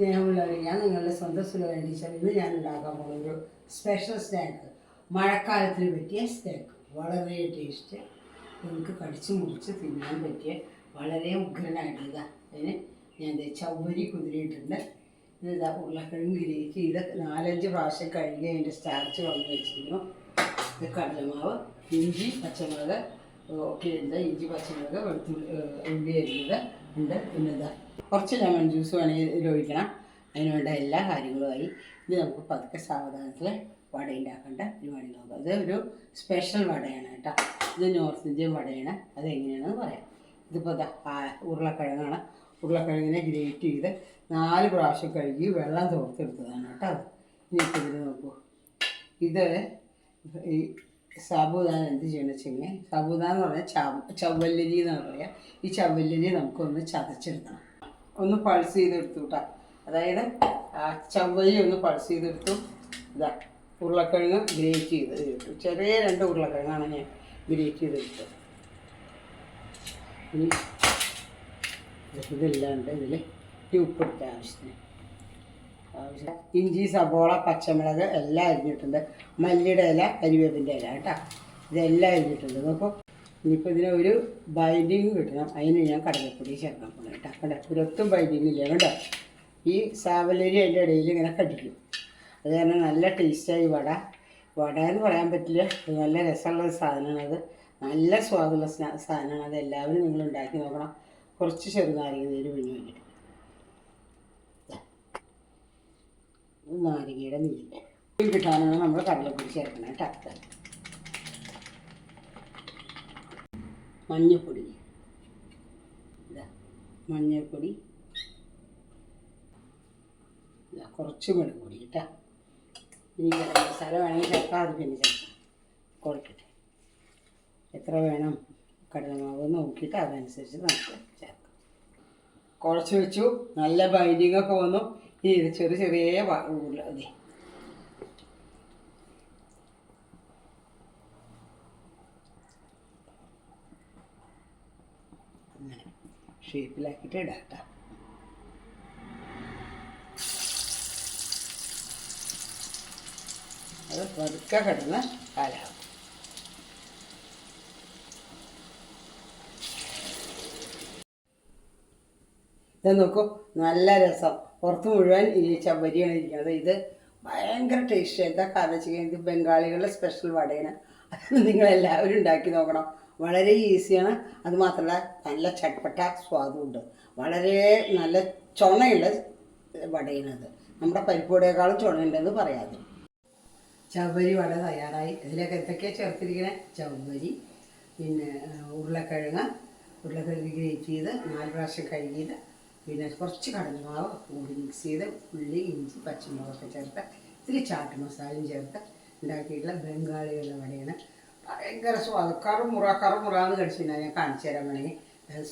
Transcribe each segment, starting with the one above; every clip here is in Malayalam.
സ്നേഹമുള്ളവർ ഞാൻ നിങ്ങളുടെ സ്വന്തം സുലഭൻ ടീച്ചർ ഇന്ന് ഞാൻ ഉണ്ടാക്കാൻ പോകുന്ന ഒരു സ്പെഷ്യൽ സ്നാക്ക് മഴക്കാലത്തിന് പറ്റിയ സ്നാക്ക് വളരെ ടേസ്റ്റ് നിങ്ങൾക്ക് കടിച്ച് മുറിച്ച് തിന്നാൻ പറ്റിയ വളരെ ഉഗ്രനായിട്ടുള്ളതാ അതിന് ഞാൻ ദേ ചവ്വരി കുതിരിയിട്ടുണ്ട്. ഇത് ഇതാ ഉരുളക്കിഴങ്ങ് ഗ്രേക്ക് ചെയ്ത് നാലഞ്ച് പ്രാവശ്യം കഴുകി അതിന്റെ സ്റ്റാർച്ച് വന്ന് വെച്ചിരുന്നു ഇത് കടലമാവ് ഇഞ്ചി പച്ചമുളക് ഒക്കെ ഉണ്ട് ഇഞ്ചി പച്ചമുളക് വെളുത്തുള്ളി ഉള്ളി അരിഞ്ഞത്. ഉണ്ട്. പിന്നെ ഇതാ കുറച്ച് ലെമൺ ജ്യൂസ് വേണമെങ്കിൽ ഇതിൽ ഒഴിക്കണം. അതിനുവേണ്ട എല്ലാ കാര്യങ്ങളുമായി ഇത് നമുക്ക് പതുക്കെ സാവധാനത്തിൽ വട ഉണ്ടാക്കേണ്ട പരിപാടി നോക്കാം. ഇത് ഒരു സ്പെഷ്യൽ വടയാണ് കേട്ടോ. ഇത് നോർത്ത് ഇന്ത്യൻ വടയാണ്. അതെങ്ങനെയാണെന്ന് പറയാം. ഇതിപ്പോൾ ഇതാ ഉരുളക്കിഴങ്ങാണ്. ഉരുളക്കിഴങ്ങിനെ ഗ്രേറ്റ് ചെയ്ത് നാല് പ്രാവശ്യം കഴുകി വെള്ളം തോർത്തെടുത്തതാണ് കേട്ടോ. അത് ഇനി ഇതിൽ നോക്കൂ. ഇത് ഈ സാബുദാന എന്ത് ചെയ്യണം വെച്ചെങ്കിൽ സാബുദാന എന്ന് പറഞ്ഞാൽ ചവ ചവ്വല്ലരി എന്നാണ് പറയുക. ഈ ചവ്വല്ലരി നമുക്കൊന്ന് ചതച്ചെടുക്കണം. ഒന്ന് പൾസ് ചെയ്തെടുത്തു കേട്ടോ അതായത് ചവ്വരി ഒന്ന് പൾസ് ചെയ്തെടുത്തു. ഇതാ ഉരുളക്കിഴങ്ങ് ഗ്രേറ്റ് ചെയ്ത് എടുത്തു. ചെറിയ രണ്ട് ഉരുളക്കിഴങ്ങാണ് ഞാൻ ഗ്രേറ്റ് ചെയ്തെടുത്തത്. ഇനി ഇതില്ലാണ്ട് ഇതിൽ ഉപ്പിട്ട ആവശ്യത്തിന്. ആവശ്യം ഇഞ്ചി സബോള പച്ചമുളക് എല്ലാം അരിഞ്ഞിട്ടുണ്ട്. മല്ലിയുടെ ഇല കരിവേപ്പിന്റെ ഇല കേട്ടോ. ഇതെല്ലാം അരിഞ്ഞിട്ടുണ്ട്. നോക്കൂ ഇനിയിപ്പോൾ ഇതിന് ഒരു ബൈൻഡിങ് കിട്ടണം. അതിന് ഞാൻ കടലപ്പൊടി ചേർക്കാൻ പോകണം കേട്ടോ. കണ്ടോ? ഒരൊത്തും ബൈൻഡിങ് ഇല്ല. കേട്ടോ ഈ സാവലരി അതിന്റെ ഇടയിൽ ഇങ്ങനെ കടിക്കും. അത് കാരണം നല്ല ടേസ്റ്റായി വട. വട എന്ന് പറയാൻ പറ്റില്ല. നല്ല രസമുള്ള സാധനമാണ് അത്. നല്ല സ്വാദുള്ള സാധനമാണ്. അത് എല്ലാവരും നിങ്ങൾ ഉണ്ടാക്കി നോക്കണം. കുറച്ച് ചെറുനാരങ്ങ നീര് പിഴിഞ്ഞ് വേണ്ടിയിട്ട് നാരങ്ങയുടെ നീര്. കിട്ടാനാണ് നമ്മൾ കടലപ്പൊടി ചേർക്കണം കേട്ടോ. മഞ്ഞൾപ്പൊടി ഇതാ മഞ്ഞൾപ്പൊടി ഇതാ കുറച്ച് മുളക് കേട്ടോ. ഇനി ഗരം മസാല വേണമെങ്കിൽ ചേർക്കാം അത് പിന്നെ ചേർക്കാം. കൊടുക്കട്ടെ. എത്ര വേണം? കടലമാവ് നോക്കിയിട്ട് അതനുസരിച്ച് നമുക്ക് ചേർക്കാം. കുറച്ച് വെച്ചു. നല്ല ബൈൻഡിങ് ഒക്കെ വന്നു. ഇത് ചെറിയ ചെറിയ അതെ അങ്ങനെ ഷേപ്പിലാക്കിയിട്ട് ഇടാം അത് പതുക്കെ കിടന്ന് കാലാവും. ഇത് നോക്കൂ നല്ല രസം. പുറത്ത് മുഴുവൻ ഈ ചവരിയാണ് ഇരിക്കുന്നത്. ഇത് ഭയങ്കര ടേസ്റ്റ് എന്താ കാരണം വെച്ച് കഴിഞ്ഞാൽ ഇത് ബംഗാളികളുടെ സ്പെഷ്യൽ വടയാണ്. അത് നിങ്ങളെല്ലാവരും ഉണ്ടാക്കി നോക്കണം. വളരെ ഈസിയാണ് അത് മാത്രമല്ല നല്ല ചട്ടപ്പെട്ട സ്വാദുണ്ട് വളരെ നല്ല ചുണയുള്ള വടയാണത് നമ്മുടെ പരിപ്പുവടയേക്കാളും ചുണയുണ്ടെന്ന് പറയാതെ ചവ്വരി വട തയ്യാറായി. ഇതിലേക്ക് എന്തൊക്കെയാണ് ചേർത്തിരിക്കണേ? ചവ്വരി പിന്നെ ഉരുളക്കിഴങ്ങ്. ഉരുളക്കിഴങ്ങ് ഗ്രേറ്റ് ചെയ്ത് നാല് പ്രാവശ്യം കഴുകിയത് പിന്നെ കുറച്ച് കടലമാവ് കൂടി മിക്സ് ചെയ്ത് ഉള്ളി ഇഞ്ചി പച്ചമുളകൊക്കെ ചേർത്ത് ഇത്തിരി ചാട്ട് മസാലയും ചേർത്ത് ഉണ്ടാക്കിയിട്ടുള്ള ബംഗാളികളുടെ വടയാണ്. ഭയങ്കര സ്വാദം. കറുമുറ കറുമുറ എന്ന് കഴിഞ്ഞാൽ ഞാൻ കാണിച്ചു തരാൻ വേണമെങ്കിൽ.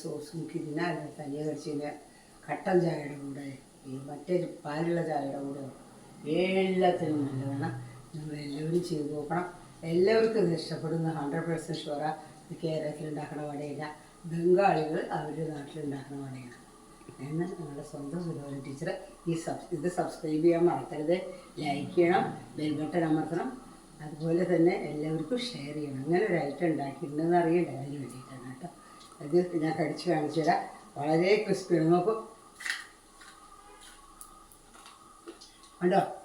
സോസും തിന്നാൻ അല്ലെങ്കിൽ തനിയെ കഴിച്ചിട്ട് കട്ടൻ ചായയുടെ കൂടെ ഈ മറ്റേ പാലുള്ള ചായയുടെ കൂടെ എല്ലാത്തിനും നല്ലതാണ്. നിങ്ങൾ എല്ലാവരും ചെയ്തു നോക്കണം. എല്ലാവർക്കും ഇത് ഇഷ്ടപ്പെടുന്ന ഹൺഡ്രഡ് പെർസെന്റ് ഷുവറാണ് കേരളത്തിൽ ഉണ്ടാക്കുന്ന വടയില്ല. ബംഗാളികൾ അവരുടെ നാട്ടിലുണ്ടാക്കുന്ന വടയാണ്. എന്ന് നമ്മുടെ സ്വന്തം സുലോചന ടീച്ചർ ഈ സബ് ഇത് സബ്സ്ക്രൈബ് ചെയ്യാൻ മറക്കരുത്. ലൈക്ക് ചെയ്യണം ബെൽ ബട്ടൺ അമർത്തണം. അതുപോലെ തന്നെ എല്ലാവർക്കും ഷെയർ ചെയ്യണം. അങ്ങനെ ഒരു ഐറ്റം ഉണ്ടാക്കിയിട്ടുണ്ടെന്ന് അറിയണ്ട. അതിന് വേണ്ടിയിട്ടാണ് കേട്ടോ. അത് ഞാൻ കടിച്ചു കാണിച്ചു തരാം. വളരെ ക്രിസ്പിയാണ് നോക്കൂ. കണ്ടോ?